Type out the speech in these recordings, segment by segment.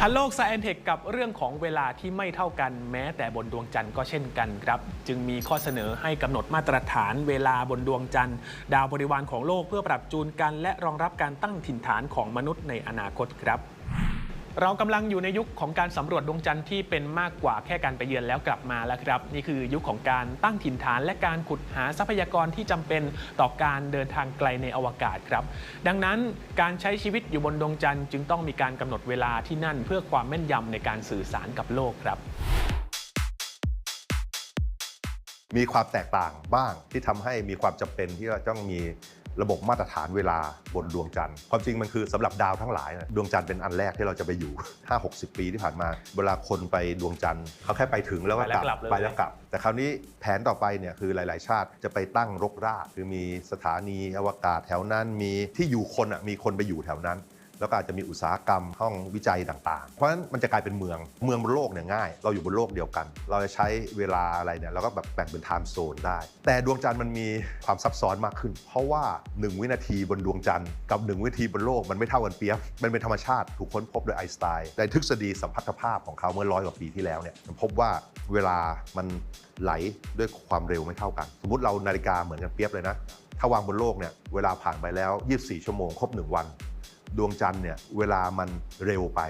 ทันโลกไซเอนเทคกับเรื่องของเวลาที่ไม่เท่ากันแม้แต่บนดวงจันทร์ก็เช่นกันครับ จึงมีข้อเสนอให้กำหนดมาตรฐานเวลาบนดวงจันทร์ ดาวบริวารของโลกเพื่อปรับจูนกัน และรองรับการตั้งถิ่นฐานของมนุษย์ในอนาคตครับ เรากำลังอยู่ในยุคของการสำรวจดวงจันทร์ที่เป็นมากกว่าแค่การไปเยือนแล้วกลับมาแล้วครับ นี่คือยุคของการตั้งถิ่นฐานและการขุดหาทรัพยากรที่จำเป็นต่อการเดินทางไกลในอวกาศครับ ดังนั้นการใช้ชีวิตอยู่บนดวงจันทร์จึงต้องมีการกำหนดเวลาที่นั่นเพื่อความแม่นยำในการสื่อสารกับโลกครับ มีความแตกต่างบ้างที่ทำให้มีความจำเป็นที่จะต้องมีระบบมาตรฐานเวลาบนดวงจันทร์ความจริงมันคือสำหรับดาวทั้งหลายนะดวงจันทร์เป็นอันแรกที่เราจะไปอยู่ 5-60 ปีที่ผ่านมา เวลาคนไปดวงจันทร์เขาแค่ไปถึงแล้วก็ไปแล้วกลับเลยไปแล้วกลับ แต่คราวนี้แผนต่อไปเนี่ยคือหลาย ๆ ชาติจะไปตั้งรกรากคือมีสถานีอวกาศแถวนั้นมีที่อยู่คนอะมีคนไปอยู่แถวนั้น แล้วก็อาจจะมีอุตสาหกรรมห้องวิจัยต่าง ๆ เพราะฉะนั้นมันจะกลายเป็นเมืองเมืองบนโลกเนี่ยง่าย เราอยู่บนโลกเดียวกัน เราจะใช้เวลาอะไรเนี่ยเราก็แบบแบ่งเป็นไทม์โซนได้ แต่ดวงจันทร์มันมีความซับซ้อนมากขึ้น เพราะว่า 1 วินาทีบนดวงจันทร์กับ 1 วินาทีบนโลกมันไม่เท่ากันเปียบมันเป็นธรรมชาติถูกค้นพบโดยไอน์สไตน์ในทฤษฎีสัมพัทธภาพของเขาเมื่อร้อยกว่าปีที่แล้วเนี่ยมันพบว่าเวลามันไหลด้วยความเร็วไม่เท่ากัน สมมติเรานาฬิกาเหมือนกันเปียบเลยนะถ้าวางบนโลกเนี่ยเวลาผ่านไปแล้ว 24 ชั่วโมงครบ 1 วัน ดวงจันทร์เนี่ยเวลามันเร็วไป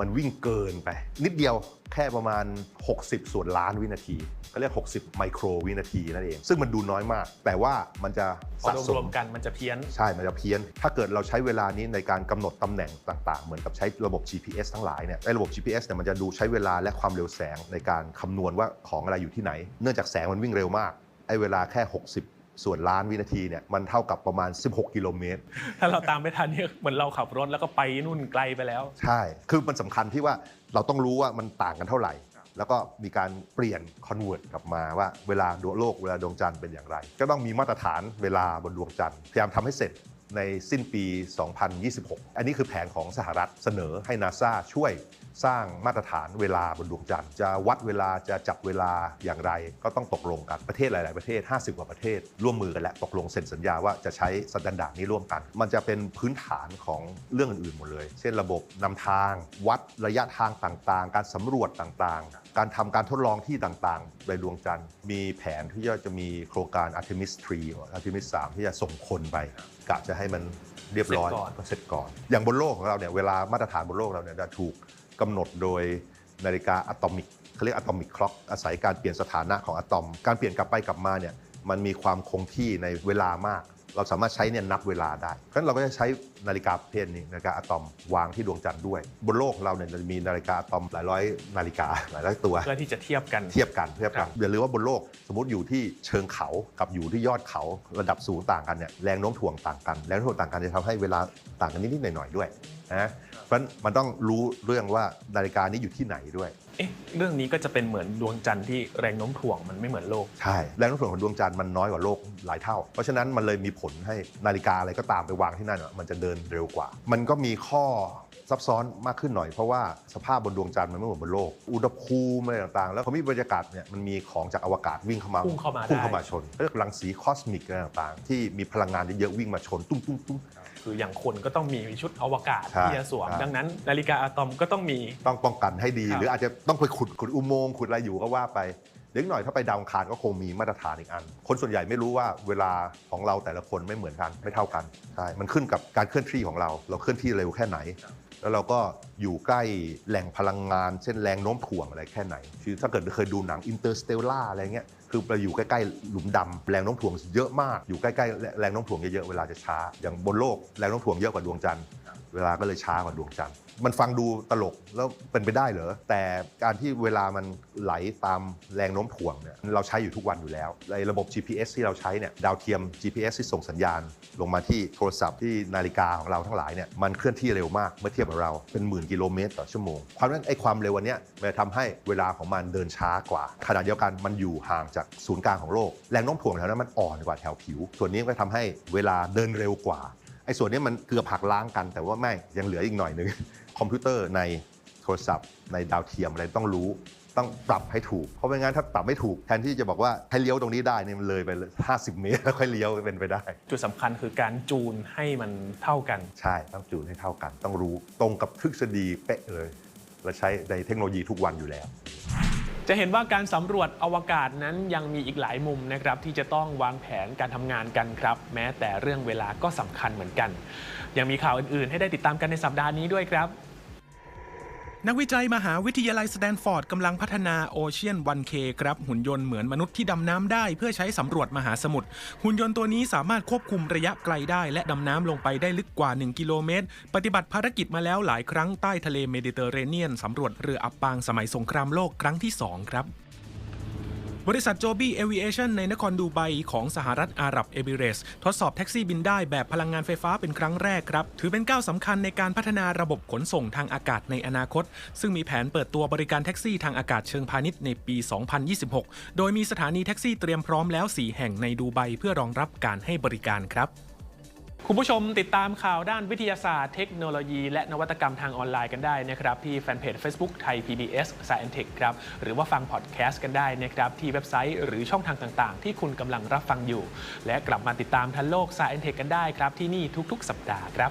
มันวิ่งเกินไป นิดเดียวแค่ประมาณ 60 ส่วนล้านวินาทีเขาเรียก 60 ไมโครวินาทีนั่นเอง ซึ่งมันดูน้อยมาก แต่ว่ามันจะพอสะสรวมมๆกันมันจะเพี้ยน ใช่มันจะเพี้ยน ถ้าเกิดเราใช้เวลานี้ในการกำหนดตำแหน่งต่างๆ เหมือนกับใช้ระบบ GPS ทั้งหลายเนี่ยไอ้ระบบ GPS เนี่ยมันจะดูใช้เวลาและความเร็วแสงในการคำนวณว่าของอะไรอยู่ที่ไหน เนื่องจากแสงมันวิ่งเร็วมากไอ้เวลาแค่ 60 ส่วนล้านวินาทีเนี่ยมันเท่ากับประมาณ 16 กิโลเมตร ถ้าเราตามไม่ทันเนี่ยเหมือนเราขับรถแล้วก็ไปนู่นไกลไปแล้ว ใช่ คือมันสำคัญที่ว่าเราต้องรู้ว่ามันต่างกันเท่าไหร่ แล้วก็มีการเปลี่ยนคอนเวิร์ตกลับมาว่าเวลาดวงโลกเวลาดวงจันทร์เป็นอย่างไร ก็ต้องมีมาตรฐานเวลาบนดวงจันทร์พยายามทำให้เสร็จ ในสิ้นปี 2026 อันนี้คือแผนของสหรัฐเสนอให้นาซาช่วยสร้างมาตรฐานเวลาบนดวงจันทร์จะวัดเวลาจะจับเวลาอย่างไร ก็ต้องตกลงกันประเทศหลาย ๆ ประเทศ 50 กว่าประเทศ ร่วมมือกันและตกลงเซ็นสัญญาว่าจะใช้สแตนดาร์ดนี้ร่วมกัน มันจะเป็นพื้นฐานของเรื่องอื่น ๆ หมดเลย เช่นระบบนำทาง วัดระยะทางต่าง ๆ การสำรวจต่าง ๆ การทำการทดลองที่ต่าง ๆ ในดวงจันทร์ มีแผนที่จะมีโครงการ Artemis 3 Artemis 3 ที่จะส่งคนไปกะจะให้มันเรียบร้อยเสร็จก่อนก็เสร็จก่อน อย่างบนโลกของเราเนี่ยเวลามาตรฐานบนโลกเราเนี่ยจะถูกกำหนดโดยนาฬิกาอะตอมิกเขาเรียกอะตอมิกคล็อกอาศัยการเปลี่ยนสถานะของอะตอม การเปลี่ยนกลับไปกลับมาเนี่ยมันมีความคงที่ในเวลามาก เราสามารถใช้เนี่ยนับเวลาได้ เพราะฉะนั้นเราก็จะใช้นาฬิกาประเภทนี้นาฬิกาอะตอมวางที่ดวงจันทร์ด้วย บนโลกของเราเนี่ยจะมีนาฬิกาอะตอมหลายร้อยนาฬิกาหลายร้อยตัว เพื่อที่จะเทียบกัน เทียบกันเทียบครักับนอย่าลืมว่าบนโลกสมมติอยู่ที่เชิงเขากับอยู่ที่ยอดเขาระดับสูงต่างกันเนี่ยแรงโน้มถ่วงต่างกันแรงโน้มถ่วงต่างกันจะทำให้เวลาต่างกันนิดๆหน่อยๆด้วย นะเพราะฉะนั้นมันต้องรู้เรื่องว่านาฬิกานี้อยู่ที่ไหนด้วย เอ๊ะเรื่องนี้ก็จะเป็นเหมือนดวงจันทร์ที่แรงโน้มถ่วงมันไม่เหมือนโลก ใช่แรงโน้มถ่วงของดวงจันทร์มันน้อยกว่าโลกหลายเท่า เพราะฉะนั้นมันเลยมีผลให้นาฬิกาอะไรก็ตามไปวางที่นั่นอะมันจะเดินเร็วกว่า มันก็มีข้อซับซ้อนมากขึ้นหน่อยเพราะว่าสภาพบนดวงจันทร์มันไม่เหมือนบนโลก อุณหภูมิอะไรต่างๆ แล้วพอมีบรรยากาศเนี่ยมันมีของจากอวกาศวิ่งเข้ามาพุ่งเข้ามาพุ่งได้เข้ามาชนเรียกรังสีคอสมิกอะไรต่างๆ ที่มีพลังงานเยอะๆวิ่งมาชนตุ้มตุ้มตุ้มคืออย่างคนก็ต้องมีชุดอวกาศใช่ที่จะสวมใช่ดังนั้น นาฬิกาอะตอมก็ต้องมี ต้องป้องกันให้ดีครับหรืออาจจะต้องไปขุดขุดอุโมงค์ขุดอะไรอยู่ก็ว่าไปเดี๋ยวอีกหน่อยถ้าไปดาวอังคารก็คงมีมาตรฐานอีกอัน คนส่วนใหญ่ไม่รู้ว่าเวลาของเราแต่ละคนไม่เหมือนกันไม่เท่ากันใช่มันขึ้นกับการเคลื่อนที่ของเรา เราเคลื่อนที่เร็วแค่ไหน แล้วเราก็อยู่ใกล้แหล่งพลังงาน เช่นแรงโน้มถ่วงอะไรแค่ไหนคือถ้าเกิดเคยดูหนังอินเตอร์สเตลล่าอะไรเงี้ยคือเราอยู่ใกล้ๆหลุมดำแรงโน้มถ่วงเยอะมาก อยู่ใกล้ๆแรงโน้มถ่วงเยอะๆเวลาจะช้า อย่างบนโลกแรงโน้มถ่วงเยอะกว่าดวงจันทร์ เวลาก็เลยช้ากว่าดวงจันทร์มันฟังดูตลกแล้วเป็นไปได้เหรอแต่การที่เวลามันไหลตามแรงโน้มถ่วงเนี่ยเราใช้อยู่ทุกวันอยู่แล้วในระบบ GPS ที่เราใช้เนี่ยดาวเทียม GPS ที่ส่งสัญญาณ ลงมาที่โทรศัพท์ที่นาฬิกาของเราทั้งหลายเนี่ยมันเคลื่อนที่เร็วมากเมื่อเทียบกับเราเป็นหมื่นกิโลเมตรต่อชั่วโมงความนั้นไอ้ความเร็วอันเนี้ยมันทำให้เวลาของมันเดินช้ากว่าขณะเดียวกันมันอยู่ห่างจากศูนย์กลางของโลกแรงโน้มถ่วงแถวนั้นมันอ่อนกว่าแถวผิว ส่วนนี้ก็ทำให้เวลาเดินเร็วกว่า ไอ้ส่วนนี้มันเกือบหักล้างกัน แต่ว่าไม่ยังเหลืออีกหน่อยหนึงคอมพิวเตอร์ในโทรศัพท์ ในดาวเทียมอะไรต้องรู้ต้องปรับให้ถูก เพราะไม่งั้นถ้าปรับไม่ถูกแทนที่จะบอกว่าให้เลี้ยวตรงนี้ได้เนี่ยมันเลยไป 50 เมตรแล้วค่อยเลี้ยวเป็นไปได้ จุดสำคัญคือการจูนให้มันเท่ากัน ใช่ต้องจูนให้เท่ากัน ต้องรู้ตรงกับทฤษฎีเป๊ะเลย และใช้ในเทคโนโลยีทุกวันอยู่แล้ว จะเห็นว่าการสำรวจอวกาศนั้นยังมีอีกหลายมุมนะครับที่จะต้องวางแผนการทำงานกันครับ แม้แต่เรื่องเวลาก็สำคัญเหมือนกัน ยังมีข่าวอื่นๆ ให้ได้ติดตามกันในสัปดาห์นี้ด้วยครับ นักวิจัยมหาวิทยาลัยสแตนฟอร์ดกำลังพัฒนา Ocean 1K ครับ หุ่นยนต์เหมือนมนุษย์ที่ดำน้ำได้ เพื่อใช้สำรวจมหาสมุทรหุ่นยนต์ตัวนี้สามารถควบคุมระยะไกลได้ และดำน้ำลงไปได้ลึกกว่า 1 กิโลเมตร ปฏิบัติภารกิจมาแล้วหลายครั้งใต้ทะเลเมดิเตอร์เรเนียนสำรวจเรืออับปางสมัยสงครามโลกครั้งที่ 2 ครับ บริษัทโจบี้เอ i วิเอชันในนครดูไบของสหรัฐอาหรับเอมิเรส์ทดสอบแท็กซี่บินได้แบบพลังงานไฟฟ้าเป็นครั้งแรกครับ ถือเป็นก้าวสำคัญในการพัฒนาระบบขนส่งทางอากาศในอนาคต ซึ่งมีแผนเปิดตัวบริการแท็กซี่ทางอากาศเชิงพาณิชย์ในปี 2026 โดยมีสถานีแท็กซี่เตรียมพร้อมแล้ว 4 แห่งในดูไบเพื่อรองรับการให้บริการครับ คุณผู้ชมติดตามข่าวด้านวิทยาศาสตร์เทคโนโลยี และนวัตกรรมทางออนไลน์กันได้นะครับ ที่แฟนเพจ Facebook ไทย PBS Science Tech ครับ หรือว่าฟังพอดแคสต์กันได้นะครับ ที่เว็บไซต์หรือช่องทางต่าง ๆ ที่คุณกำลังรับฟังอยู่ และกลับมาติดตามทันโลก Science Tech กันได้ครับ ที่นี่ทุก ๆ สัปดาห์ครับ